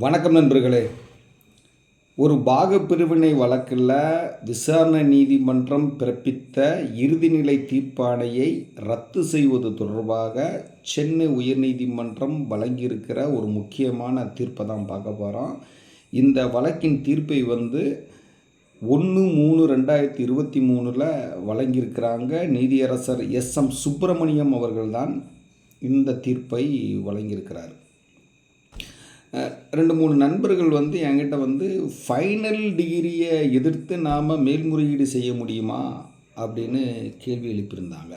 வணக்கம் நண்பர்களே. ஒரு பாகப்பிரிவினை வழக்கில் விசாரணை நீதிமன்றம் பிறப்பித்த இறுதிநிலை தீர்ப்பாணையை ரத்து செய்வது தொடர்பாக சென்னை உயர்நீதிமன்றம் வழங்கியிருக்கிற ஒரு முக்கியமான தீர்ப்பை தான் பார்க்க போகிறோம் இந்த வழக்கின் தீர்ப்பை வந்து ஒன்று மூணு ரெண்டாயிரத்தி இருபத்தி மூணில் வழங்கியிருக்கிறாங்க. நீதியரசர் எஸ் எம் சுப்பிரமணியம் அவர்கள்தான் இந்த தீர்ப்பை வழங்கியிருக்கிறார். ரெண்டு மூணு நண்பர்கள் வந்து என்கிட்ட வந்து ஃபைனல் டிகிரியை எதிர்த்து நாம் மேல்முறையீடு செய்ய முடியுமா? அப்படின்னு கேள்வி எழுப்பியிருந்தாங்க.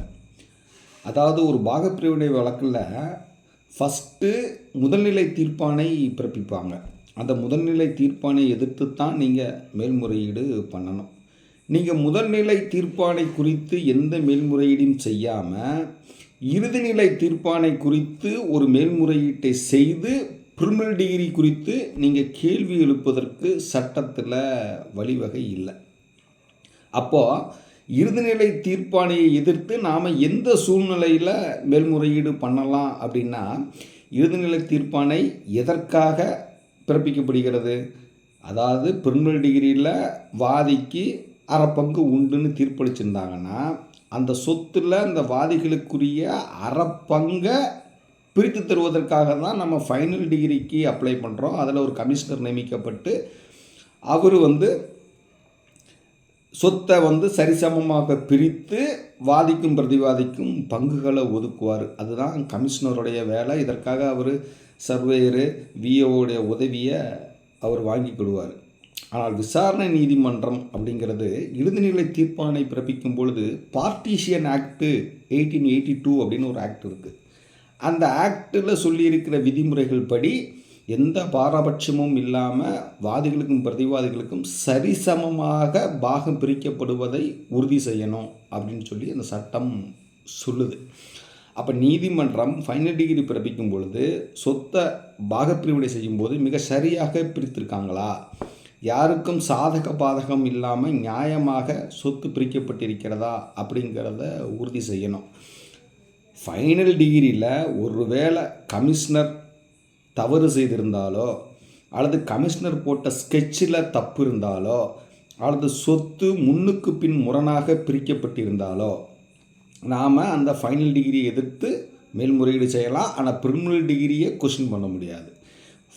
அதாவது ஒரு பாகப்பிரிவினை வழக்கில் ஃபஸ்ட்டு முதல்நிலை தீர்ப்பானை பிறப்பிப்பாங்க. அந்த முதல்நிலை தீர்ப்பானை எதிர்த்து தான் நீங்கள் மேல்முறையீடு பண்ணணும். நீங்கள் முதல்நிலை தீர்ப்பானை குறித்து எந்த மேல்முறையீடும் செய்யாமல் இறுதிநிலை தீர்ப்பானை குறித்து ஒரு மேல்முறையீட்டை செய்து கிரிமினல் டிகிரி குறித்து நீங்கள் கேள்வி எழுப்பதற்கு சட்டத்தில் வழிவகை இல்லை. அப்போது இறுதிநிலை தீர்ப்பாணையை எதிர்த்து நாம் எந்த சூழ்நிலையில் மேல்முறையீடு பண்ணலாம் அப்படின்னா இறுதிநிலை தீர்ப்பாணை எதற்காக பிறப்பிக்கப்படுகிறது? அதாவது பிரிமினல் டிகிரியில் வாதிக்கு அரை பங்கு உண்டுன்னு தீர்ப்பளிச்சிருந்தாங்கன்னா அந்த சொத்தில் அந்த வாதிகளுக்குரிய அரை பங்கை பிரித்து தருவதற்காக தான் நம்ம ஃபைனல் டிகிரிக்கு அப்ளை பண்ணுறோம் அதில் ஒரு கமிஷனர் நியமிக்கப்பட்டு அவர் வந்து சொத்தை வந்து சரிசமமாக பிரித்து வாதிக்கும் பிரதிவாதிக்கும் பங்குகளை ஒதுக்குவார். அதுதான் கமிஷனருடைய வேலை. இதற்காக அவர் சர்வேயரு விஓவுடைய உதவியை அவர் வாங்கிக்கிடுவார் ஆனால் விசாரணை நீதிமன்றம் அப்படிங்கிறது இறுதிநிலை தீர்ப்பானை பிறப்பிக்கும் பொழுது partition act eighteen eighty two அப்படின்னு ஒரு ஆக்ட் இருக்குது அந்த ஆக்டில் சொல்லியிருக்கிற விதிமுறைகள் படி எந்த பாரபட்சமும் இல்லாமல் வாதிகளுக்கும் பிரதிவாதிகளுக்கும் சரிசமமாக பாகம் பிரிக்கப்படுவதை உறுதி செய்யணும் அப்படின்னு சொல்லி அந்த சட்டம் சொல்லுது. அப்போ நீதிமன்றம் ஃபைனல் டிகிரி பிறப்பிக்கும் பொழுது சொத்தை பாகப்பிரிவினை செய்யும்போது மிக சரியாக பிரித்திருக்காங்களா? யாருக்கும் சாதக பாதகம் இல்லாமல் நியாயமாக சொத்து பிரிக்கப்பட்டிருக்கிறதா அப்படிங்கிறத உறுதி செய்யணும். ஃபைனல் டிகிரியில் ஒருவேளை கமிஷனர் தவறு செய்திருந்தாலோ அல்லது கமிஷனர் போட்ட ஸ்கெட்சில் தப்பு இருந்தாலோ அல்லது சொத்து முன்னுக்கு பின் முரணாக பிரிக்கப்பட்டிருந்தாலோ நாம் அந்த ஃபைனல் டிகிரியை எதிர்த்து மேல்முறையீடு செய்யலாம். ஆனால் பிரிமினல் டிகிரியை கொஷின் பண்ண முடியாது.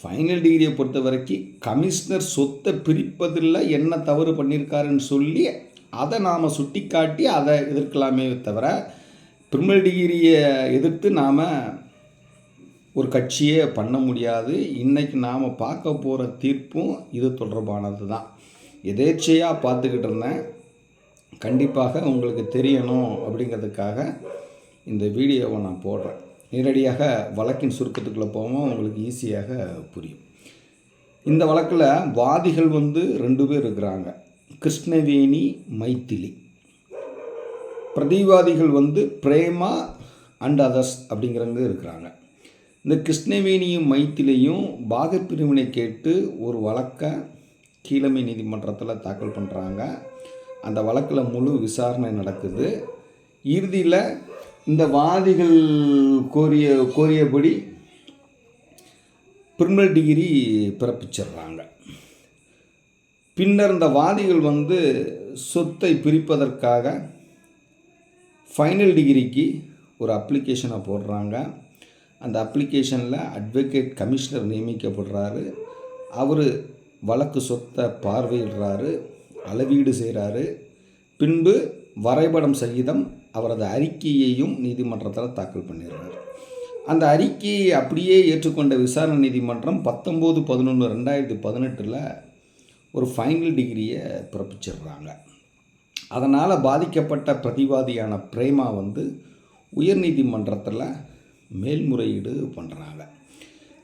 ஃபைனல் டிகிரியை பொறுத்த வரைக்கும் கமிஷனர் சொத்தை பிரிப்பதில் என்ன தவறு பண்ணியிருக்காருன்னு சொல்லி அதை நாம் சுட்டி காட்டி அதை எதிர்க்கலாமே தவிர பிரிமினல் டிகிரியை எதிர்த்து நாம் ஒரு கட்சியே பண்ண முடியாது. இன்றைக்கி நாம் பார்க்க போகிற தீர்ப்பும் இது தொடர்பானது தான் எதேச்சையாக பார்த்துக்கிட்டு இருந்தேன். கண்டிப்பாக உங்களுக்கு தெரியணும் அப்படிங்கிறதுக்காக இந்த வீடியோவை நான் போடுறேன். நேரடியாக வழக்கின் சுருக்கத்துக்குள்ளே போவோம். உங்களுக்கு ஈஸியாக புரியும். இந்த வழக்கில் வாதிகள் வந்து ரெண்டு பேர் இருக்கிறாங்க. கிருஷ்ணவேணி மைத்திலி. பிரதிவாதிகள் வந்து பிரேமா அண்ட் அதர்ஸ் அப்படிங்கிறவங்க இருக்கிறாங்க. இந்த கிருஷ்ணவேணியும் மைத்திலையும் பாகப்பிரிவினை கேட்டு ஒரு வழக்கை கீழமை நீதிமன்றத்தில் தாக்கல் பண்ணுறாங்க அந்த வழக்கில் முழு விசாரணை நடக்குது. இறுதியில் இந்த வாதிகள் கோரிய கோரியபடி பிரிமினல் டிகிரி பிறப்பிச்சிடுறாங்க. பின்னர் இந்த வாதிகள் வந்து சொத்தை பிரிப்பதற்காக ஃபைனல் டிகிரிக்கு ஒரு அப்ளிகேஷனை போடுறாங்க. அந்த அப்ளிகேஷனில் அட்வொகேட் கமிஷனர் நியமிக்கப்படுறாரு. அவர் வழக்கு சொத்தை பார்வையிடுறாரு அளவீடு செய்கிறாரு பின்பு வரைபடம் சகிதம் அவரது அறிக்கையையும் நீதிமன்றத்தில் தாக்கல் பண்ணிடுறார். அந்த அறிக்கையை அப்படியே ஏற்றுக்கொண்ட விசாரணை நீதிமன்றம் பத்தொம்போது பதினொன்று ரெண்டாயிரத்தி பதினெட்டில் ஒரு ஃபைனல் டிகிரியை பிறப்பிச்சிடுறாங்க. அதனால் பாதிக்கப்பட்ட பிரதிவாதியான பிரேமா வந்து உயர்நீதிமன்றத்தில் மேல்முறையீடு பண்ணுறாங்க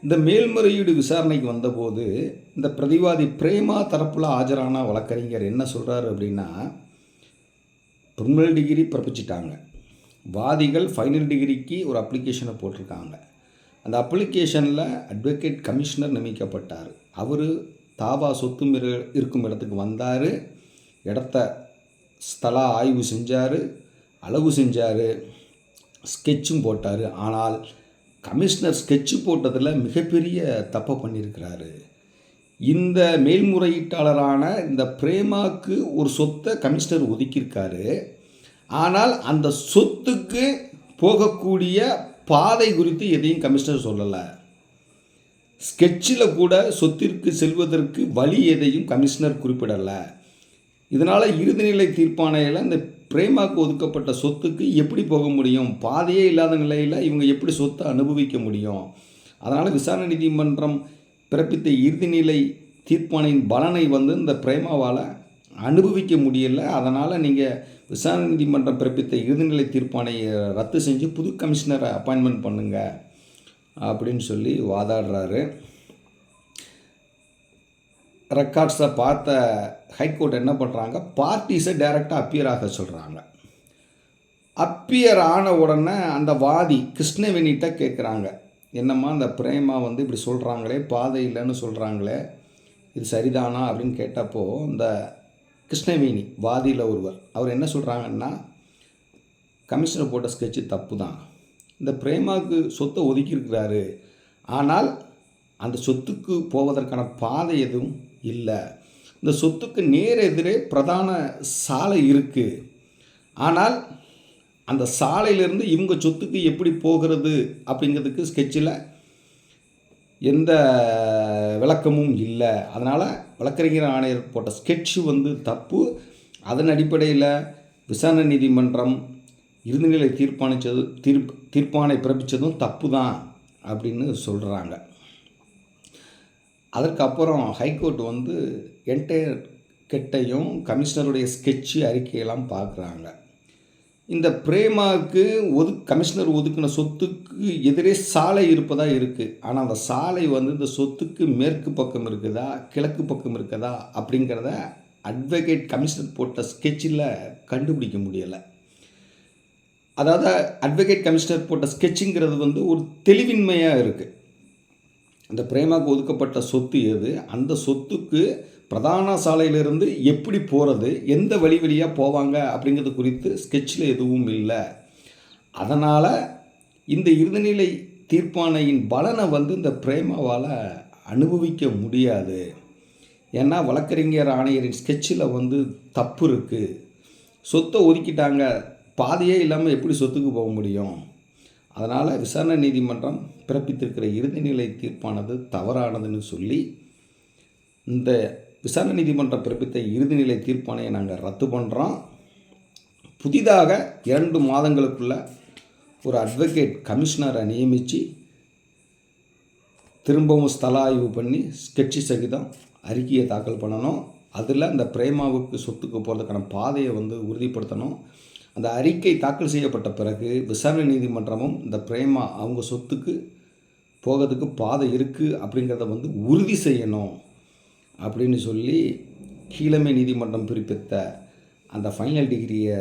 இந்த மேல்முறையீடு விசாரணைக்கு வந்தபோது இந்த பிரதிவாதி பிரேமா தரப்பில் ஆஜரான வழக்கறிஞர் என்ன சொல்கிறாரு அப்படின்னா ப்ரிமினல் டிகிரி பிறப்பிச்சிட்டாங்க. வாதிகள் ஃபைனல் டிகிரிக்கு ஒரு அப்ளிகேஷனை போட்டிருக்காங்க. அந்த அப்ளிகேஷனில் அட்வொகேட் கமிஷனர் நியமிக்கப்பட்டார். அவர் தாவா சொத்து இருக்கும் இடத்துக்கு வந்தார். இடத்த ஸ்தல ஆய்வு செஞ்சார் அளவு செஞ்சார் ஸ்கெட்சும் போட்டார். ஆனால் கமிஷனர் ஸ்கெட்சு போட்டதில் மிகப்பெரிய தப்பை பண்ணியிருக்கிறாரு இந்த மேல்முறையீட்டாளரான இந்த பிரேமாக்கு ஒரு சொத்தை கமிஷனர் ஒதுக்கியிருக்காரு. ஆனால் அந்த சொத்துக்கு போகக்கூடிய பாதை குறித்து எதையும் கமிஷனர் சொல்லலை. ஸ்கெட்சில் கூட சொத்திற்கு செல்வதற்கு வழி எதையும் கமிஷனர் குறிப்பிடலை. இதனால் இறுதிநிலை தீர்ப்பாணையில் இந்த பிரேமாவுக்கு ஒதுக்கப்பட்ட சொத்துக்கு எப்படி போக முடியும்? பாதையே இல்லாத நிலையில் இவங்க எப்படி சொத்தை அனுபவிக்க முடியும்? அதனால் விசாரணை நீதிமன்றம் பிறப்பித்த இறுதிநிலை தீர்ப்பாணையின் பலனை வந்து இந்த பிரேமாவால் அனுபவிக்க முடியல. அதனால் நீங்கள் விசாரணை நீதிமன்றம் பிறப்பித்த இறுதிநிலை தீர்ப்பாணையை ரத்து செஞ்சு புது கமிஷனரை அப்பாயின்மெண்ட் பண்ணுங்க அப்படின்னு சொல்லி வாதாடுறாரு. ரெக்கார்ட்ஸை பார்த்த ஹைகோர்ட் என்ன பண்ணுறாங்க பார்ட்டிஸை டைரெக்டாக அப்பியர் ஆக சொல்கிறாங்க அப்பியர் ஆன உடனே அந்த வாதி கிருஷ்ணவேணிகிட்ட கேட்குறாங்க என்னம்மா அந்த பிரேமா வந்து இப்படி சொல்கிறாங்களே பாதை இல்லைன்னு சொல்கிறாங்களே இது சரிதானா அப்படின்னு கேட்டப்போ இந்த கிருஷ்ணவேணி வாதியில் ஒருவர் அவர் என்ன சொல்கிறாங்கன்னா கமிஷனர் போட்ட ஸ்கெட்சு தப்பு தான் இந்த பிரேமாவுக்கு சொத்தை ஒதுக்கியிருக்கிறாரு. ஆனால் அந்த சொத்துக்கு போவதற்கான பாதை எதுவும் இல்லை. இந்த சொத்துக்கு நேர் எதிரே பிரதான சாலை இருக்குது ஆனால் அந்த சாலையிலேருந்து இவங்க சொத்துக்கு எப்படி போகிறது அப்படிங்கிறதுக்கு ஸ்கெட்சில் எந்த விளக்கமும் இல்லை. அதனால் வழக்கறிஞர் ஆணையர் போட்ட ஸ்கெட்சு வந்து தப்பு. அதன் அடிப்படையில் விசாரணை நீதிமன்றம் இறுதிநிலை தீர்ப்பானிச்சது தீர்ப் தீர்ப்பானை பிறப்பித்ததும் தப்பு தான் அப்படின்னு சொல்கிறாங்க அதற்கப்புறம் ஹைகோர்ட் வந்து என்டையர் கெட்டையும் கமிஷனருடைய ஸ்கெட்சு அறிக்கையெல்லாம் பார்க்குறாங்க. இந்த பிரேமாவுக்கு ஒது கமிஷனர் ஒதுக்கின சொத்துக்கு எதிரே சாலை இருப்பதாக இருக்குது ஆனால் அந்த சாலை வந்து இந்த சொத்துக்கு மேற்கு பக்கம் இருக்குதா கிழக்கு பக்கம் இருக்குதா அப்படிங்கிறத அட்வொகேட் கமிஷனர் போட்ட ஸ்கெட்சில் கண்டுபிடிக்க முடியலை. அதாவது அட்வொகேட் கமிஷனர் போட்ட ஸ்கெட்சுங்கிறது வந்து ஒரு தெளிவின்மையாக இருக்குது அந்த பிரேமாவுக்கு ஒதுக்கப்பட்ட சொத்து எது? அந்த சொத்துக்கு பிரதான சாலையிலிருந்து எப்படி போகிறது எந்த வழி வழியாக போவாங்க? அப்படிங்கிறது குறித்து ஸ்கெட்சில் எதுவும் இல்லை. அதனால் இந்த இறுதிநிலை தீர்ப்பானையின் பலனை வந்து இந்த பிரேமாவால் அனுபவிக்க முடியாது. ஏன்னா வழக்கறிஞர் ஆணையரின் ஸ்கெட்சில் வந்து தப்பு இருக்குது சொத்தை ஒதுக்கிட்டாங்க. பாதையே இல்லாமல் எப்படி சொத்துக்கு போக முடியும்? அதனால் விசாரணை நீதிமன்றம் பிறப்பித்திருக்கிற இறுதிநிலை தீர்ப்பானது தவறானதுன்னு சொல்லி இந்த விசாரணை நீதிமன்றம் பிறப்பித்த இறுதிநிலை தீர்ப்பானையை நாங்கள் ரத்து பண்ணுறோம் புதிதாக இரண்டு மாதங்களுக்குள்ள ஒரு அட்வொகேட் கமிஷனரை நியமித்து திரும்பவும் ஸ்தல ஆய்வு பண்ணி ஸ்கெட்சி சகிதம் அறிக்கையை தாக்கல் பண்ணணும். அதில் அந்த பிரேமாவுக்கு சொத்துக்கு போகிறதுக்கான பாதையை வந்து உறுதிப்படுத்தணும். அந்த அறிக்கை தாக்கல் செய்யப்பட்ட பிறகு விசாரணை நீதிமன்றமும் இந்த பிரேமா அவங்க சொத்துக்கு போகிறதுக்கு பாதை இருக்குது அப்படிங்கிறத வந்து உறுதி செய்யணும் அப்படின்னு சொல்லி கீழமை நீதிமன்றம் பிறப்பித்த அந்த ஃபைனல் டிகிரியை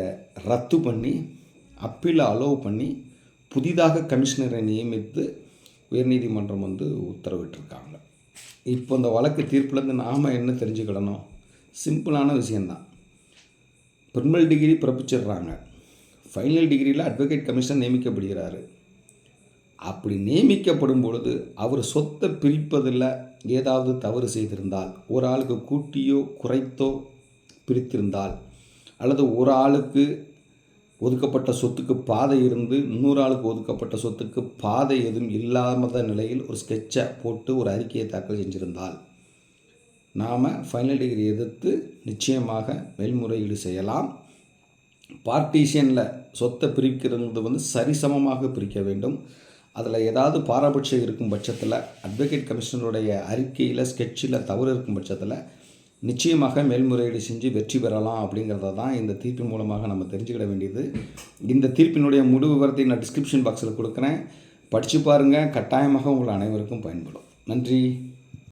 ரத்து பண்ணி அப்பீலை அலோவ் பண்ணி புதிதாக கமிஷனரை நியமித்து உயர்நீதிமன்றம் வந்து உத்தரவிட்டிருக்காங்க. இப்போ இந்த வழக்கு தீர்ப்புலேருந்து நாம் என்ன தெரிஞ்சுக்கிடணும்? சிம்பிளான விஷயந்தான் பிரிமல் டிகிரி பிறப்பிச்சிடுறாங்க. ஃபைனல் டிகிரியில் அட்வொகேட் கமிஷன் நியமிக்கப்படுகிறாரு. அப்படி நியமிக்கப்படும் பொழுது அவர் சொத்தை பிரிப்பதில் ஏதாவது தவறு செய்திருந்தால் ஒரு ஆளுக்கு கூட்டியோ குறைத்தோ பிரித்திருந்தால் அல்லது ஒரு ஆளுக்கு ஒதுக்கப்பட்ட சொத்துக்கு பாதை இருந்து இன்னொரு ஆளுக்கு ஒதுக்கப்பட்ட சொத்துக்கு பாதை எதுவும் இல்லாத நிலையில் ஒரு ஸ்கெட்சை போட்டு ஒரு அறிக்கையை தாக்கல் செஞ்சிருந்தால் நாம் ஃபைனல் டிகிரி எதிர்த்து நிச்சயமாக மேல்முறையீடு செய்யலாம். பார்ட்டிஷியனில் சொத்தை பிரிக்கிறது வந்து சரிசமமாக பிரிக்க வேண்டும். அதில் ஏதாவது பாரபட்சம் இருக்கும் பட்சத்தில் அட்வொகேட் கமிஷனருடைய அறிக்கையில் ஸ்கெட்சில் தவறு இருக்கும் பட்சத்தில் நிச்சயமாக மேல்முறையீடு செஞ்சு வெற்றி பெறலாம் அப்படிங்கிறத தான் இந்த தீர்ப்பின் மூலமாக நம்ம தெரிஞ்சுக்கிட வேண்டியது. இந்த தீர்ப்பினுடைய முழு விவரத்தை நான் டிஸ்கிரிப்ஷன் பாக்ஸில் கொடுக்குறேன். படித்து பாருங்கள் கட்டாயமாக உங்கள் அனைவருக்கும் பயன்படும். நன்றி.